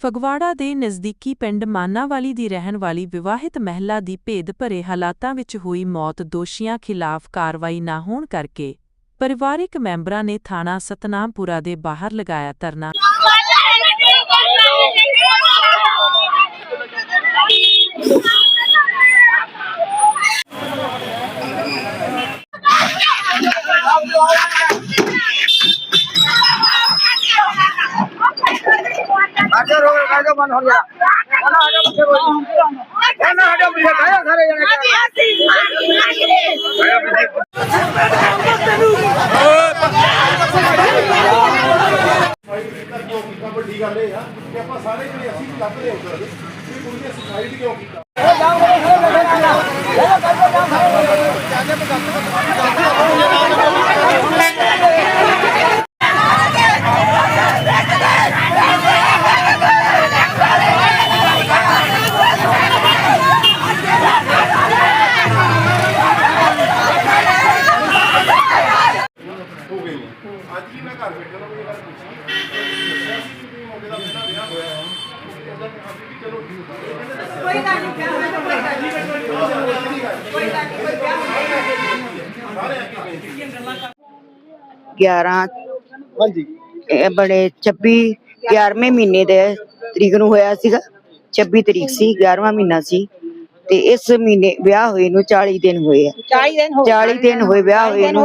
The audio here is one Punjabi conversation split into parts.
ਫਗਵਾੜਾ ਦੇ ਨਜ਼ਦੀਕੀ ਪਿੰਡ ਮਾਨਾਵਾਲੀ ਦੀ ਰਹਿਣ ਵਾਲੀ ਵਿਵਾਹਿਤ ਮਹਿਲਾ ਦੀ ਭੇਦ ਭਰੇ ਹਾਲਾਤਾਂ ਵਿੱਚ ਹੋਈ ਮੌਤ ਦੋਸ਼ੀਆਂ ਖਿਲਾਫ ਕਾਰਵਾਈ ਨਾ ਹੋਣ ਕਰਕੇ ਪਰਿਵਾਰਕ ਮੈਂਬਰਾਂ ਨੇ ਥਾਣਾ ਸਤਨਾਮਪੁਰਾ ਦੇ ਬਾਹਰ ਲਗਾਇਆ ਧਰਨਾ। ਮਨ ਹੋ ਗਿਆ ਨਾ ਆਜੋ ਪਿੱਛੇ ਬੋਲ ਨਾ ਆਜੋ ਪਿੱਛੇ ਕਾਇਆ ਸਾਰੇ ਜਣੇ। ਕਿਉਂ ਕੀਤਾ ਵੱਡੀ ਗੱਲ ਇਹ ਆ ਕਿ ਆਪਾਂ ਸਾਰੇ ਜਿਹੜੇ ਅਸੀਂ ਵੀ ਲੱਭਦੇ ਉੱਧਰ। ਵੀ ਕੁੜੀ ਨੇ ਸੁਸਾਈਡ ਕਿਉਂ ਕੀਤਾ? ਗੱਲ ਪੁੱਛੀ ਦੱਸਿਆ ਸੀ ਕਿ ਵੀ ਮੁੰਡੇ ਦਾ ਪਹਿਲਾਂ ਵਿਆਹ ਹੋਇਆ ਹੈ ਉਹਦਾ ਕਿਹਾ ਸੀ ਵੀ ਚਲੋ ਠੀਕ ਹੈ ਇਹਨਾਂ ਨੇ ਦੱਸਿਆ ਕੋਈ ਗੱਲ ਨਹੀਂ। ਕੋਈ ਗੱਲ ਨਹੀਂ ਕੋਈ ਗੱਲ ਨਹੀਂ ਕੋਈ ਵਿਆਹ ਸਾਰੇ ਅੱਗੇ ਬੇਨਤੀ 11 ਹਾਂਜੀ। ਇਹ ਬੜੇ 26 11ਵੇਂ ਮਹੀਨੇ ਦੇ ਤਰੀਕ ਨੂੰ ਹੋਇਆ ਸੀਗਾ। 26 ਤਰੀਕ ਸੀ 11ਵਾਂ ਮਹੀਨਾ ਸੀ। ਤੇ ਇਸ ਮਹੀਨੇ ਵਿਆਹ ਹੋਏ ਨੂੰ 40 ਦਿਨ ਹੋਏ ਆ। 40 ਦਿਨ ਹੋ 40 ਦਿਨ ਹੋਏ ਵਿਆਹ ਹੋਏ ਨੂੰ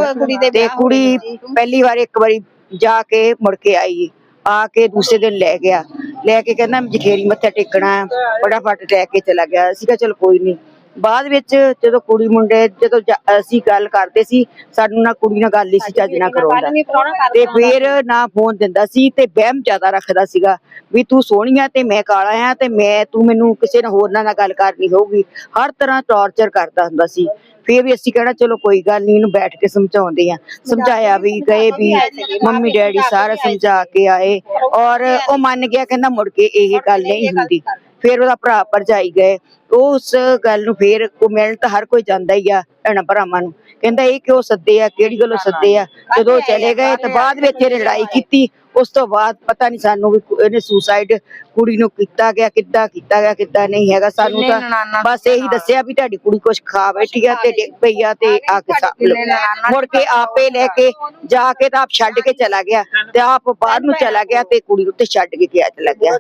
ਤੇ ਕੁੜੀ ਪਹਿਲੀ ਵਾਰ ਇੱਕ ਵਾਰੀ ਜਾ ਕੇ ਮੁੜ ਕੇ ਆਈ। ਆ ਕੇ ਦੂਸਰੇ ਦਿਨ ਲੈ ਗਿਆ। ਲੈ ਕੇ ਕਹਿੰਦਾ ਜਖੇਰੀ ਮੱਥਾ ਟੇਕਣਾ ਫਟਾਫਟ ਲੈ ਕੇ ਚਲਾ ਗਿਆ। ਅਸੀਂ ਕਿਹਾ, ਚਲ ਕੋਈ ਨਹੀਂ ਬਾਅਦ ਵਿੱਚ ਜਦੋਂ ਕੁੜੀ ਮੁੰਡੇ ਜਦੋਂ ਜਾ- ਅਸੀਂ ਗੱਲ ਕਰਦੇ ਸੀ ਸਾਨੂੰ ਨਾ ਕੁੜੀ ਨਾਲ ਗੱਲ ਹੀ ਸੀ ਚੱਜ ਨਾ ਕਰਾਉਂਦਾ। ਤੇ ਫਿਰ ਨਾ ਫੋਨ ਦਿੰਦਾ ਸੀ ਤੇ ਵਹਿਮ ਜ਼ਿਆਦਾ ਰੱਖਦਾ ਸੀਗਾ ਵੀ ਤੂੰ ਸੋਹਣੀ ਆ ਤੇ ਮੈਂ ਕਾਲਾ ਆ ਤੇ ਮੈਂ ਤੂੰ ਮੈਨੂੰ ਕਿਸੇ ਨਾਲ ਹੋਰ ਨਾਲ ਗੱਲ ਕਰਨੀ ਹੋਊਗੀ। ਹਰ ਤਰ੍ਹਾਂ ਟੌਰਚਰ ਕਰਦਾ ਹੁੰਦਾ ਸੀ। ਫਿਰ ਵੀ ਅਸੀਂ ਕਹਿਣਾ ਚਲੋ ਕੋਈ ਗੱਲ ਨਹੀਂ ਇਹਨੂੰ ਬੈਠ ਕੇ ਸਮਝਾਉਂਦੇ ਆ। ਸਮਝਾਇਆ ਵੀ ਗਏ ਵੀ ਮੰਮੀ ਡੈਡੀ ਸਾਰਾ ਸਮਝਾ ਕੇ ਆਏ। ਔਰ ਉਹ ਮੰਨ ਗਿਆ ਕਹਿੰਦਾ ਮੁੜ ਕੇ ਇਹ ਗੱਲ ਨਹੀਂ ਹੁੰਦੀ। ਫਿਰ ਉਹਦਾ ਭਰਾ ਭਰਜਾਈ ਗਏ, ਉਹ ਉਸ ਗੱਲ ਨੂੰ ਫਿਰ ਕੋ ਮਿਲਣ ਤਾਂ ਹਰ ਕੋਈ ਜਾਂਦਾ ਹੀ ਆ। ਭੈਣਾਂ ਭਰਾਵਾਂ ਨੂੰ। ਕਹਿੰਦਾ ਇਹ ਕਿਉਂ ਸੱਦੇ ਆ ਕਿਹੜੀ ਗੱਲੋਂ ਸੱਦੇ ਆ? ਜਦੋਂ ਚਲੇ ਗਏ ਤਾਂ ਬਾਅਦ ਵਿੱਚ ਇਹਨੇ ਲੜਾਈ ਕੀਤੀ। ਉਸ ਤੋਂ ਬਾਅਦ ਪਤਾ ਨਹੀਂ ਸਾਨੂੰ ਵੀ ਇਹਨੇ ਸੁਸਾਈਡ ਕੁੜੀ ਨੂੰ ਕੀਤਾ ਗਿਆ ਕਿੱਦਾਂ ਕੀਤਾ ਗਿਆ ਕਿੱਦਾਂ ਨਹੀਂ ਹੈਗਾ। ਸਾਨੂੰ ਤਾਂ ਬਸ ਇਹੀ ਦੱਸਿਆ ਵੀ ਤੁਹਾਡੀ ਕੁੜੀ ਕੁਛ ਖਾ ਬੈਠੀ ਆ ਤੇ ਡਿੱਗ ਪਈ ਆ ਤੇ ਆ ਕੇ ਲਓ। ਮੁੜ ਕੇ ਆਪੇ ਲੈ ਕੇ ਜਾ ਕੇ ਤਾਂ ਆਪ ਛੱਡ ਕੇ ਚਲਾ ਗਿਆ। ਤੇ ਆਪ ਬਾਹਰ ਨੂੰ ਚਲਾ ਗਿਆ ਤੇ ਕੁੜੀ ਨੂੰ ਤੇ ਛੱਡ ਕੇ ਗਿਆ ਚਲਾ ਗਿਆ।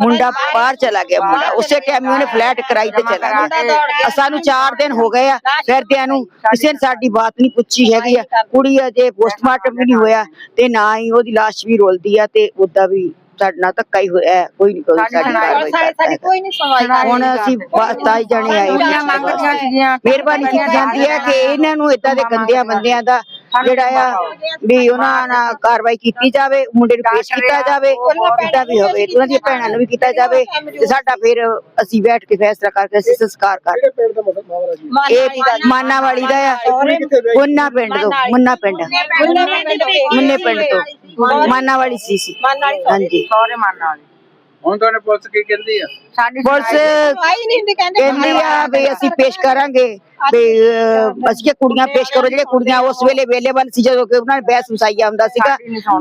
ਮੁੰਡਾ ਬਾਹਰ ਚਲਾ ਗਿਆ ਮੁੰਡਾ। ਉਸੇ ਟਾਈਮ ਉਹਨੇ ਫਲੈਟ ਕਰਾਈ ਤੇ ਚਲਾ ਗਿਆ। ਸਾਨੂੰ 4 ਦਿਨ ਹੋ ਗਏ ਆ। ਫਿਰਦਿਆਂ ਨੂੰ ਕਿਸੇ ਨੇ ਸਾਡੀ ਬਾਤ ਨਹੀਂ ਪੁੱਛੀ ਹੈਗੀ ਆ। ਕੁੜੀ ਅਜੇ ਪੋਸਟਮਾਰਟਮ ਵੀ ਨਹੀਂ ਹੋਇਆ ਤੇ ਨਾ ਹੀ ਉਹਦੀ ਲਾਸ਼ ਵੀ ਰੋਲਦੀ ਆ ਤੇ ਉਹਦਾ ਵੀ ਸਾਡੇ ਨਾਲ ਧੱਕਾ ਹੀ ਹੋਇਆ। ਹੈ, ਕੋਈ ਨਹੀਂ ਕੋਈ ਸਾਡੀ ਕਾਰਵਾਈ ਸਾਡੀ ਕਰਦਾ। ਕੋਈ ਨਹੀਂ ਸੁਣਵਾਈ ਹੁਣ ਅਸੀਂ ਬਾਤਾਈ ਜਾਣੇ ਆਏ। ਮਿਹਰਬਾਨੀ ਕੀਤੀ ਜਾਂਦੀ ਹੈ ਕਿ ਇਹਨਾਂ ਨੂੰ ਇਦਾਂ ਦੇ ਗੰਦਿਆਂ ਬੰਦਿਆਂ ਦਾ ਜਿਹੜਾ ਆ ਵੀ ਉਹਨਾਂ ਨਾਲ ਕਾਰਵਾਈ ਕੀਤੀ ਜਾਵੇ ਮੁੰਡੇ ਨੂੰ ਪੇਸ਼ ਕੀਤਾ ਜਾਵੇ ਕਿੱਦਾਂ ਵੀ ਹੋਵੇ ਉਹਨਾਂ ਦੀਆਂ ਭੈਣਾਂ ਨੂੰ ਵੀ ਕੀਤਾ ਜਾਵੇ ਤੇ ਸਾਡਾ ਫਿਰ ਅਸੀਂ ਬੈਠ ਕੇ ਫੈਸਲਾ ਕਰਕੇ ਅਸੀਂ ਸੰਸਕਾਰ ਕਰ ਇਹ ਮਾਨਾ ਵਾਲੀ ਦਾ ਆ। ਮੁੰਨਾ ਪਿੰਡ ਤੋਂ ਮੁੰਨਾ ਪਿੰਡ। ਮੁੰਨੇ ਪਿੰਡ ਤੋਂ। ਮਾਨਾ ਵਾਲੀ ਸੀ ਸੀ। ਹਾਂਜੀ। ਸਹੁਰੇ ਮੰਨ ਵਾਲੀ। ਹੁਣ ਤੁਹਾਡੇ ਪੁਲਿਸ ਕੀ ਕਹਿੰਦੀ ਆ? ਸਾਡੀ ਪੁਲਿਸ ਕਹਿੰਦੀ ਆ ਵੀ ਅਸੀਂ ਪੇਸ਼ ਕਰਾਂਗੇ। ਵੀ ਅਹ, ਅਸੀਂ ਕਿ ਕੁੜੀਆਂ ਪੇਸ਼ ਕਰੋ ਜਿਹੜੀਆਂ ਕੁੜੀਆਂ ਉਸ ਵੇਲੇ ਅਵੇਲੇਬਲ ਸੀ ਜਦੋਂ ਕਿ ਉਹਨਾਂ ਨੇ ਬਹਿਸ ਵਸਾਈਆ ਹੁੰਦਾ ਸੀਗਾ।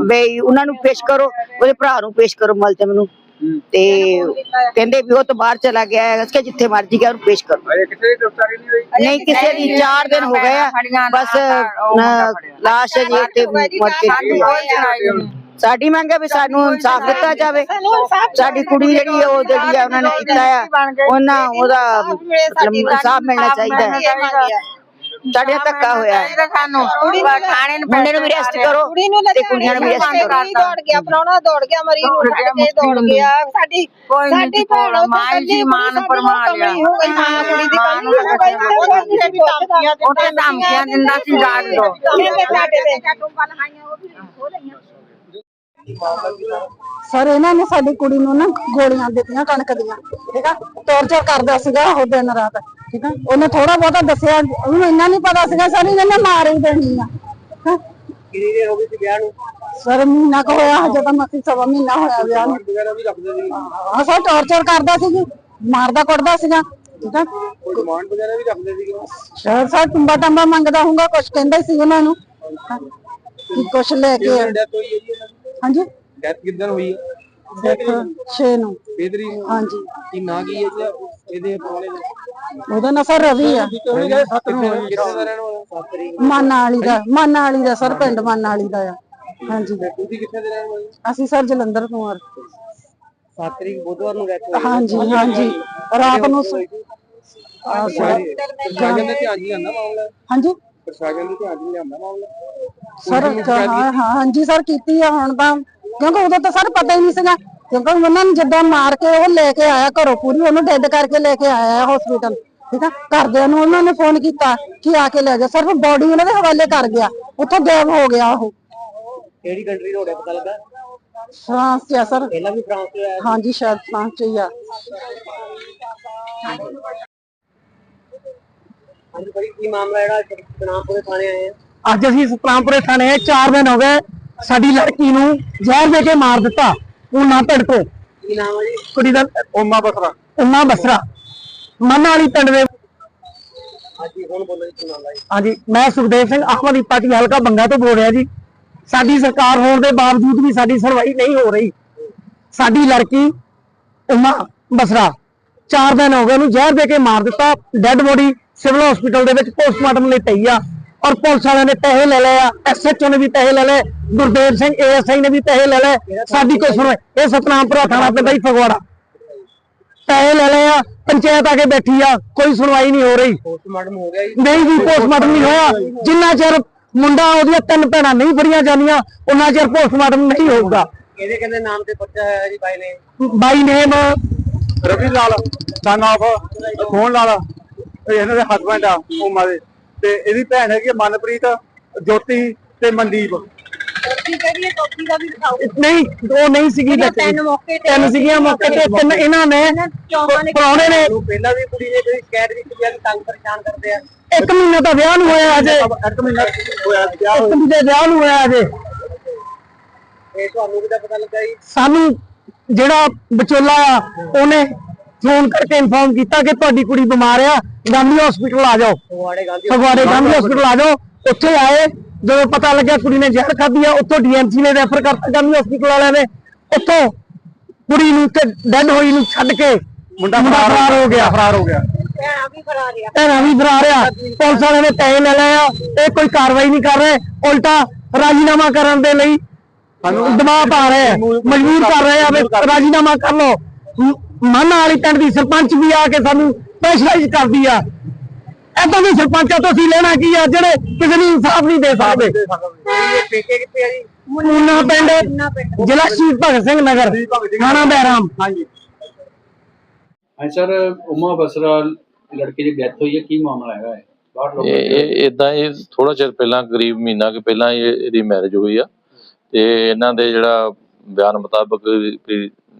ਵੀ ਉਹਨਾਂ ਨੂੰ ਪੇਸ਼ ਕਰੋ ਉਹਦੇ ਭਰਾ ਨੂੰ ਪੇਸ਼ ਕਰੋ ਮੁਲਜ਼ਮ ਨੂੰ ਤੇ ਕਹਿੰਦੇ ਵੀ ਉਹ ਤਾਂ ਬਾਹਰ ਚਲਾ ਗਿਆ ਹੈ ਅਸੀਂ ਕਿਹਾ ਜਿੱਥੇ ਮਰਜ਼ੀ ਗਿਆ ਪੇਸ਼ ਕਰੋ। ਅਜੇ ਕਿਸੇ ਦੀ ਗ੍ਰਿਫਤਾਰੀ ਨਹੀਂ ਹੋਈ? ਨਹੀਂ ਕਿਸੇ ਦੀ 4 ਦਿਨ ਹੋ ਗਏ ਆ। ਬਸ ਲਾਸ਼ ਜੀ ਤੇ ਕੇ ਸਾਡੀ ਮੰਗ ਹੈ ਵੀ ਸਾਨੂੰ ਇਨਸਾਫ ਦਿੱਤਾ ਜਾਵੇ। ਸਾਡੀ ਕੁੜੀ ਜਿਹੜੀ ਹੈ ਉਹ ਜਿਹੜੀ ਆ ਉਹਨਾਂ ਨੇ ਕੀਤਾ ਆ ਉਹਨਾਂ ਉਹਦਾ ਇਨਸਾਫ ਮਿਲਣਾ ਚਾਹੀਦਾ ਹੈ। ਸਾਡੇ ਧੱਕਾ ਹੋਇਆ ਹੈ। ਸਾਨੂੰ। ਥਾਣੇ ਨੂੰ ਮੁੰਡੇ ਨੂੰ ਵੀ ਰੈਸਟ ਕਰੋ ਤੇ ਕੁੜੀਆਂ ਨੂੰ ਵੀ ਰੈਸਟ ਕਰੋ। ਦੌੜ ਗਿਆ ਪ੍ਰਾਹੁਣਾ ਦੌੜ ਗਿਆ ਮਰੀ ਨੂੰ ਛੱਡ ਕੇ ਦੌੜ ਗਿਆ। ਸਾਡੀ ਸਾਡੀ ਭੈਣ ਮਾਂ ਜੀ ਮਾਂ ਨੂੰ ਪਰਮਾ ਲਿਆ। ਮਾਂ ਕੁੜੀ ਦੀ ਮਾਂ ਨੂੰ। ਧਮਕੀਆਂ ਦਿੰਦਾ ਸੀ ਜਾਗ ਦੋ ਸਾਡੇ ਤੇ? ਸਰ ਇਹਨਾਂ ਨੇ ਸਾਡੀ ਕੁੜੀ ਨੂੰ ਨਾ ਗੋਲੀਆਂ ਦਿੱਤੀਆਂ ਕਣਕ ਦੀਆਂ ਠੀਕ ਆ? ਟੌਰਚਰ ਕਰਦਾ ਸੀਗਾ ਉਹ ਦਿਨ ਰਾਤ ਠੀਕ ਆ? ਉਹਨੇ ਥੋੜਾ ਬਹੁਤਾ ਦੱਸਿਆ ਉਹਨੂੰ ਇੰਨਾ ਨਹੀਂ ਪਤਾ ਸੀਗਾ ਸਰ ਇਹਨਾਂ ਨੇ ਮਾਰ ਹੀ ਦੇਣੀ ਆ ਹੈਂ। ਕਿੰਨੀ ਦੇਰ ਹੋ ਗਈ ਸੀ ਵਿਆਹ ਨੂੰ? ਸਰ ਮਹੀਨਾ ਕੁ ਹੋਇਆ ਹਜੇ ਤਾਂ ਮਸੀ ਸਵਾ ਮਹੀਨਾ ਹੋਇਆ ਵਿਆਹ ਨੂੰ। ਵਗੈਰਾ ਵੀ ਰੱਖਦੇ ਸੀ। ਹਾਂ ਸਰ ਟੌਰਚਰ ਕਰਦਾ ਸੀ ਜੀ ਮਾਰਦਾ ਕੁੱਟਦਾ ਸੀਗਾ ਠੀਕ ਆ? ਕੋਈ ਡਿਮਾਂਡ ਵਗੈਰਾ ਵੀ ਰੱਖਦੇ ਸੀ ਸਰ ਸਰ ਟੰਬਾ ਟੰਬਾ ਮੰਗਦਾ ਹੋਊਗਾ ਕੁਛ ਕਹਿੰਦਾ ਸੀ ਉਹਨਾਂ ਨੂੰ ਕਿ ਕੁਛ ਲੈ ਕੇ ਡੈਥ ਹੋਈ ਹੈ ਜੀ ਇਹਨਾਂ ਦੀ। ਹਾਂਜੀ। ਡੈਥ ਕਿਦਾਂ ਹੋਈ? ਹੈ 6 ਨੂੰ। ਬੇਦਰੀ ਹਾਂਜੀ। ਕੀ ਨਾਂ ਕੀ ਹੈ ਜੀ ਇਹਦੇ ਪਰੋਲੇ ਦਾ? ਉਹਦਾ ਨਾਂ ਸਰ ਰਵੀ ਆ। ਕਿੱਥੇ ਦਾ ਰਹਿਣ ਵਾਲਾ? ਮਾਨਾ ਵਾਲੀ ਦਾ ਮਾਨਾ ਵਾਲੀ ਦਾ ਸਰ ਪਿੰਡ ਮਾਨਾ ਵਾਲੀ ਦਾ ਆ। ਹਾਂਜੀ। ਤੁਸੀਂ ਕਿੱਥੇ ਦੇ ਰਹਿਣ ਵਾਲੇ? ਅਸੀਂ ਸਰ ਜਲੰਧਰ ਤੋਂ ਆ। 7 ਤਰੀਕ ਬੁੱਧਵਾਰ ਨੂੰ ਰਹਿ ਹਾਂਜੀ ਹਾਂਜੀ। ਰਾਤ ਨੂੰ ਸ- ਆ ਸਰ ਪ੍ਰਸ਼ਾਸਨ ਦੇ ਧਿਆਨ ਨਹੀਂ ਆਉਂਦਾ ਮਾਮਲਾ? ਹਾਂਜੀ। ਪ੍ਰਸ਼ਾਸਨ ਦੇ ਧਿਆਨ ਨਹੀਂ ਆਉਂਦਾ ਮਾਮਲਾ? ਸਰ ਹਾਂ ਹਾਂ ਹਾਂਜੀ ਸਰ ਕੀਤੀ ਆ ਹੁਣ ਤਾਂ। ਕਿਉਂਕਿ ਉਦੋਂ ਤਾਂ ਸਰ ਪਤਾ ਹੀ ਨਹੀਂ ਸੀਗਾ। ਕਿਉਂਕਿ ਉਹਨਾਂ ਨੂੰ ਜਦੋਂ ਮਾਰ ਕੇ ਉਹ ਲੈ ਕੇ ਆਇਆ ਘਰੋਂ ਪੂਰੀ ਉਹਨੂੰ ਡੈਡ ਕਰਕੇ ਲੈ ਕੇ ਆਇਆ ਹਸਪੀਟਲ ਠੀਕ ਆ? ਘਰਦਿਆਂ ਨੂੰ ਉਹਨਾਂ ਨੇ ਫੋਨ ਕੀਤਾ ਕਿ ਆ ਕੇ ਲੈ ਜਾ। ਸਿਰਫ ਬੋਡੀ ਉਹਨਾਂ ਦੇ ਹਵਾਲੇ ਕਰ ਗਿਆ। ਉੱਥੋਂ ਗਾਇਬ ਹੋ ਗਿਆ ਉਹ। ਕਿਹੜੀ ਕੰਟਰੀ ਦਾ ਹੋਇਆ ਪਤਾ ਲੱਗਾ? ਫਰਾਂਸ ਚ ਆ ਸਰ। ਪਹਿਲਾਂ ਵੀ ਫਰਾਂਸ ਤੋਂ ਆਇਆ ਹਾਂਜੀ ਸ਼ਾਇਦ ਫਰਾਂਸ ਚ ਹੀ ਆ। ਹਾਂਜੀ। ਭਾਈ ਕੀ ਮਾਮਲਾ ਜਿਹੜਾ ਸਤਨਾਮਪੁਰੇ ਥਾਣੇ ਆਏ ਆ? ਅੱਜ ਅਸੀਂ ਸਤਰਾਮਪੁਰੇ ਥਾਣੇ 4 ਦਿਨ ਹੋ ਗਏ ਸਾਡੀ ਲੜਕੀ ਨੂੰ ਜ਼ਹਿਰ ਦੇ ਕੇ ਮਾਰ ਦਿੱਤਾ। ਉਹਨਾਂ ਪਿੰਡ ਤੋਂ ਕੀ ਨਾਮ ਹੈ ਜੀ? ਕੁੜੀ ਦਾ ਓਮਾ ਬਸਰਾ। ਉਮਾ ਬਸਰਾ। ਮਨ ਵਾਲੀ ਪਿੰਡ ਦੇ ਹਾਂਜੀ ਹੁਣ ਬੋਲੋ ਜੀ ਕੀ ਮਾਮਲਾ ਜੀ? ਹਾਂਜੀ ਮੈਂ ਸੁਖਦੇਵ ਸਿੰਘ ਆਹਮਦੀ ਪਾਰਟੀ ਹਲਕਾ ਬੰਗਾ ਤੋਂ ਬੋਲ ਰਿਹਾ ਜੀ। ਸਾਡੀ ਸਰਕਾਰ ਹੋਣ ਦੇ ਬਾਵਜੂਦ ਵੀ ਸਾਡੀ ਸੁਣਵਾਈ ਨਹੀਂ ਹੋ ਰਹੀ। ਸਾਡੀ ਲੜਕੀ ਉਮਾ ਬਸਰਾ 4 ਦਿਨ ਹੋ ਗਏ ਉਹਨੂੰ ਜ਼ਹਿਰ ਦੇ ਕੇ ਮਾਰ ਦਿੱਤਾ। ਡੈੱਡ ਬੋਡੀ ਸਿਵਲ ਹਸਪੀਟਲ ਦੇ ਵਿੱਚ ਪੋਸਟਮਾਰਟਮ ਲਈ ਪਈ ਆ। ਔਰ ਪੁਲਿਸ ਵਾਲਿਆਂ ਨੇ ਪੈਸੇ ਲੈ ਲਏ ਆ ਐਸਐਚਓ ਨੇ ਵੀ ਪੈਸੇ ਲੈ ਲਏ ਗੁਰਦੇਵ ਸਿੰਘ ਏਐਸਆਈ ਨੇ ਵੀ ਪੈਸੇ ਲੈ ਲਏ। ਸਾਡੀ ਕੋਈ ਸੁਣਵਾਈ ਇਹ ਸਤਨਾਮਪੁਰਾ ਥਾਣਾ ਪੈਂਦਾ ਜੀ ਫਗਵਾੜਾ। ਪੈਸੇ ਲੈ ਲਏ ਆ ਪੰਚਾਇਤ ਆ ਕੇ ਬੈਠੀ ਆ ਕੋਈ ਸੁਣਵਾਈ ਨਹੀਂ ਹੋ ਰਹੀ। ਪੋਸਟਮਾਰਟਮ ਹੋ ਗਿਆ ਜੀ। ਨਹੀਂ ਜੀ ਪੋਸਟਮਾਰਟਮ ਨਹੀਂ ਹੋਇਆ। ਜਿੰਨਾ ਚਿਰ ਮੁੰਡਾ ਉਹਦੀਆਂ ਤਿੰਨ ਭੈਣਾਂ ਨਹੀਂ ਫੜੀਆਂ ਜਾਂਦੀਆਂ ਉਹਨਾਂ ਚਿਰ ਪੋਸਟਮਾਰਟਮ ਨਹੀਂ ਹੋਊਗਾ। ਇਹਦੇ ਕਹਿੰਦੇ ਨਾਮ ਤੇ ਪਰਚਾ ਹੋਇਆ ਜੀ ਬਾਈ ਨੇ। By name Ravi Lal son of ਖੋਣ ਲਾਲ ਇਹ ਇਹਨਾਂ ਦੇ ਹਸਬੰਡ ਆ ਓਮਾ ਦੇ ਤੇ ਇਹਦੀ ਭੈਣ ਹੈਗੀ ਆ ਮਨਪ੍ਰੀਤ ਜੋਤੀ ਤੇ ਮਨਦੀਪ। ਨਹੀਂ ਉਹ ਨਹੀਂ ਸੀਗੀ ਵਿੱਚ ਤਿੰਨ ਮੌਕੇ ਤੇ ਤਿੰਨ ਸੀਗੀਆਂ ਮੌਕੇ ਤੇ ਤਿੰਨ ਇਹਨਾਂ ਨੇ ਪ੍ਰਾਹੁਣੇ ਨੇ ਪਹਿਲਾਂ ਵੀ ਕੁੜੀ ਨੇ ਕੋਈ ਸ਼ਿਕਾਇਤ ਕੀਤੀ ਵੀ ਤੰਗ ਪਰੇਸ਼ਾਨ ਕਰਦੇ ਆ। ਇੱਕ ਮਹੀਨਾ ਤਾਂ ਵਿਆਹ ਨੂੰ ਹੋਇਆ ਅਜੇ। ਇੱਕ ਮਹੀਨਾ ਹੋਇਆ ਵਿਆਹ ਇੱਕ ਮਹੀਨੇ ਵਿਆਹ ਨੂੰ ਹੋਇਆ ਅਜੇ। ਇਹ ਤੁਹਾਨੂੰ ਵੀ ਤਾਂ ਪਤਾ ਲੱਗਾ ਜੀ? ਸਾਨੂੰ ਜਿਹੜਾ ਵਿਚੋਲਾ ਆ ਉਹਨੇ ਫੋਨ ਕਰਕੇ ਇਨਫੋਰਮ ਕੀਤਾ ਕਿ ਤੁਹਾਡੀ ਕੁੜੀ ਬਿਮਾਰ ਆ ਗਾਂਧੀ ਹਸਪੀਟਲ ਆ ਜਾਓ। ਫਗਵਾੜੇ ਗਾਂਧੀ ਹਸਪੀਟਲ ਆ ਜਾਓ। ਉੱਥੇ ਆਏ ਜਦੋਂ ਪਤਾ ਲੱਗਿਆ ਕੁੜੀ ਨੇ ਜ਼ਹਿਰ ਖਾਧੀ ਆ ਉੱਥੋਂ ਡੀਐਮਸੀ ਨੇ ਰੈਫਰ ਕਰਤਾ ਗਾਂਧੀ ਹਸਪੀਟਲ ਵਾਲਿਆਂ ਨੇ। ਉੱਥੋਂ ਕੁੜੀ ਨੂੰ ਤੇ ਡੈੱਡ ਹੋਈ ਨੂੰ ਛੱਡ ਕੇ ਮੁੰਡਾ ਫਰਾਰ ਹੋ ਗਿਆ। ਫਰਾਰ ਹੋ ਗਿਆ। ਭੈਣਾਂ ਵੀ ਫਰਾ ਰਿਆ ਭੈਣਾਂ ਵੀ ਫਰਾਰ ਆ। ਪੁਲਿਸ ਵਾਲਿਆਂ ਨੇ ਪੈਸੇ ਲੈ ਲਏ ਆ। ਇਹ ਕੋਈ ਕਾਰਵਾਈ ਨਹੀਂ ਕਰ ਰਹੇ। ਉਲਟਾ ਰਾਜੀਨਾਮਾ ਕਰਨ ਦੇ ਲਈ ਸਾਨੂੰ ਦਬਾਅ ਪਾ ਰਹੇ ਆ। ਮਜਬੂਰ ਕਰ ਰਹੇ ਆ ਵੀ ਰਾਜੀਨਾਮਾ ਕਰ ਲਓ। ਮਨ ਵਾਲੀ ਪਿੰਡ ਦੀ ਸਰਪੰਚ ਵੀ ਆ ਕੇ ਸਾਨੂੰ ਪ੍ਰੈਸ਼ਰਾਈਜ਼ ਕਰਦੀ ਆ। ਏਦਾਂ ਦੇ ਸਰਪੰਚਾਂ ਤੋਂ ਅਸੀਂ ਲੈਣਾ ਕੀ ਆ? ਜਿਹੜੇ ਕਿਸੇ ਨੂੰ ਇਨਸਾਫ ਨਹੀਂ ਦੇ ਸਕਦੇ। ਇਹ ਪੇਕੇ ਕਿੱਥੇ ਆ ਜੀ ਮੁੰਨਾ ਪਿੰਡ ਜ਼ਿਲ੍ਹਾ ਸ਼ਹੀਦ ਭਗਤ ਸਿੰਘ ਨਗਰ ਥਾਣਾ ਬਹਿਰਾਮ। ਹਾਂਜੀ। ਹਾਂ ਸਰ ਉਮਾ ਬਸਰਾ ਲੜਕੇ ਦੀ ਡੈਥ ਹੋਈ ਹੈ ਕੀ ਮਾਮਲਾ ਹੈਗਾ ਹੈ ਬਾਹਰ ਲੋਕ ਇਹ ਇਦਾਂ ਇਹ ਥੋੜਾ ਚਿਰ ਪਹਿਲਾਂ ਕਰੀਬ ਮਹੀਨਾ ਕਿ ਪਹਿਲਾਂ ਇਹ ਇਹਦੀ ਮੈਰਿਜ ਹੋਈ ਆ। ਤੇ ਇਹਨਾਂ ਦੇ ਜਿਹੜਾ ਬਿਆਨ ਮੁਤਾਬਕ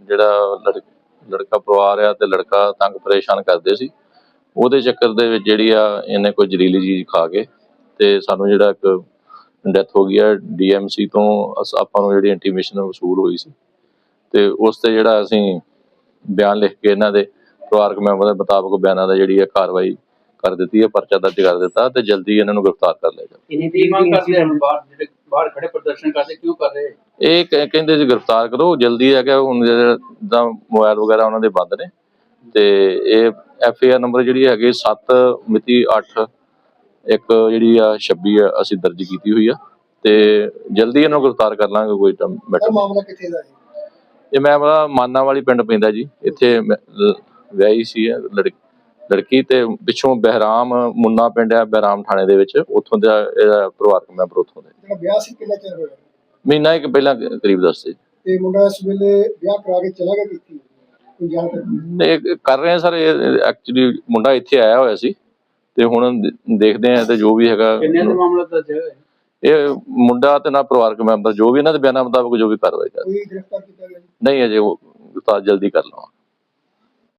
ਜਿਹੜਾ ਲੜ- ਲੜਕਾ ਪਰਿਵਾਰ ਆ ਤੇ ਲੜਕਾ ਤੰਗ ਪਰੇਸ਼ਾਨ ਕਰਦੇ ਸੀ। ਉਹਦੇ ਚੱਕਰ ਦੇ ਵਿੱਚ ਜਿਹੜੀ ਆ ਇਹਨੇ ਕੋਈ ਜ਼ਹਿਰੀਲੀ ਚੀਜ਼ ਖਾ ਕੇ ਤੇ ਸਾਨੂੰ ਜਿਹੜਾ ਇੱਕ ਡੈਥ ਹੋ ਗਈ ਆ ਡੀਐਮਸੀ ਤੋਂ ਆਪਾਂ ਨੂੰ ਜਿਹੜੀ ਇੰਟੀਮੇਸ਼ਨ ਵਸੂਲ ਹੋਈ ਸੀ। ਤੇ ਉਸ ਤੇ ਜਿਹੜਾ ਅਸੀਂ ਬਿਆਨ ਲਿਖ ਕੇ ਇਹਨਾਂ ਦੇ ਪਰਿਵਾਰਕ ਮੈਂਬਰ ਦੇ ਮੁਤਾਬਕ ਬਿਆਨਾਂ ਦਾ ਜਿਹੜੀ ਹੈ ਕਾਰਵਾਈ ਕਰ ਦਿੱਤੀ ਹੈ ਪਰਚਾ ਦਰਜ ਕਰ ਦਿੱਤਾ ਤੇ ਜਲਦੀ ਇਹਨਾਂ ਨੂੰ ਗ੍ਰਿਫਤਾਰ ਕਰ ਲਿਆ ਜਾਵੇ। ਕਿੰਨੀ ਕੀ ਮੰਗ ਕਰਦੇ ਹਨ ਬਾਹਰ ਜਿਹੜੇ ਬਾਹਰ ਖੜੇ ਪ੍ਰਦਰਸ਼ਨ ਕਰਦੇ ਕਿਉਂ ਕਰ ਰਹੇ? ਇਹ ਕਹਿ- ਕਹਿੰਦੇ ਜੀ ਗ੍ਰਿਫਤਾਰ ਕਰੋ ਜਲਦੀ ਹੈ ਕਿ ਹੁਣ ਦਾ ਮੋਬਾਈਲ ਵਗੈਰਾ ਉਹਨਾਂ ਦੇ ਬੰਦ ਨੇ। ਤੇ ਇਹ ਐਫ ਆਰ ਨੰਬਰ ਜਿਹੜੀ ਹੈਗੀ 7 ਮਿਤੀ 8 ਇੱਕ ਜਿਹੜੀ ਆ 26 ਆ ਅਸੀਂ ਦਰਜ ਕੀਤੀ ਹੋਈ ਆ। ਤੇ ਜਲਦੀ ਇਹਨਾਂ ਨੂੰ ਗ੍ਰਿਫਤਾਰ ਕਰ ਲਾਂਗੇ ਕੋਈ ਮੈਟਰ ਮਾਮਲਾ ਕਿੱਥੇ ਦਾ ਹੈ ਇਹ ਮੈਂ ਆਪਣਾ ਮਾਨਾ ਵਾਲੀ ਪਿੰਡ ਪੈਂਦਾ ਜੀ। ਇੱਥੇ ਮੈਂ ਲ- ਵਿਆਹੀ ਸੀ ਇਹ ਲੜਕੀ ਲੜਕੀ ਤੇ ਪਿੱਛੋਂ ਬਹਿਰਾਮ ਮੁੰਨਾ ਪਿੰਡ ਹੈ ਬਹਿਰਾਮ ਥਾਣੇ ਦੇ ਵਿੱਚ। ਉੱਥੋਂ ਦਾ ਇਹਦਾ ਪਰਿਵਾਰਕ ਮੈਂਬਰ ਉੱਥੋਂ ਦੇ। ਜਿਹੜਾ ਵਿਆਹ ਸੀ ਕਿੰਨਾ ਚਿਰ ਹੋਇਆ? ਮਹੀਨਾ ਇੱਕ ਪਹਿਲਾਂ ਕਰੀਬ ਦੱਸਦੇ ਤੇ ਮੁੰਡਾ ਇਸ ਵੇਲੇ ਵਿਆਹ ਕਰਾ ਕੇ ਚਲਾ ਗਿਆ ਕਿੱਥੇ? ਕੋਈ ਜਾਣਕਾਰੀ? ਨੇ ਇਹ ਕਰ ਰਹੇ ਆ ਸਰ ਇਹ ਐਕਚੁਅਲੀ ਮੁੰਡਾ ਇੱਥੇ ਆਇਆ ਹੋਇਆ ਸੀ। ਤੇ ਹੁਣ ਦੇਖਦੇ ਆ ਤੇ ਜੋ ਵੀ ਹੈਗਾ। ਕਿੰਨੇ ਦਾ ਮਾਮਲਾ ਦਰਜ ਹੈ ਇਹ ਮੁੰਡਾ ਤੇ ਨਾ ਪਰਿਵਾਰਕ ਮੈਂਬਰ ਜੋ ਵੀ ਇਹਨਾਂ ਦੇ ਬਿਆਨਾਂ ਮੁਤਾਬਕ ਜੋ ਵੀ ਕਾਰਵਾਈ ਕਰ ਕੋਈ ਗ੍ਰਿਫਤਾਰ ਕੀਤਾ ਗਿਆ ਜੀ? ਨਹੀਂ ਅਜੇ ਉਹ ਜਲਦੀ ਕਰ ਲਵਾਂ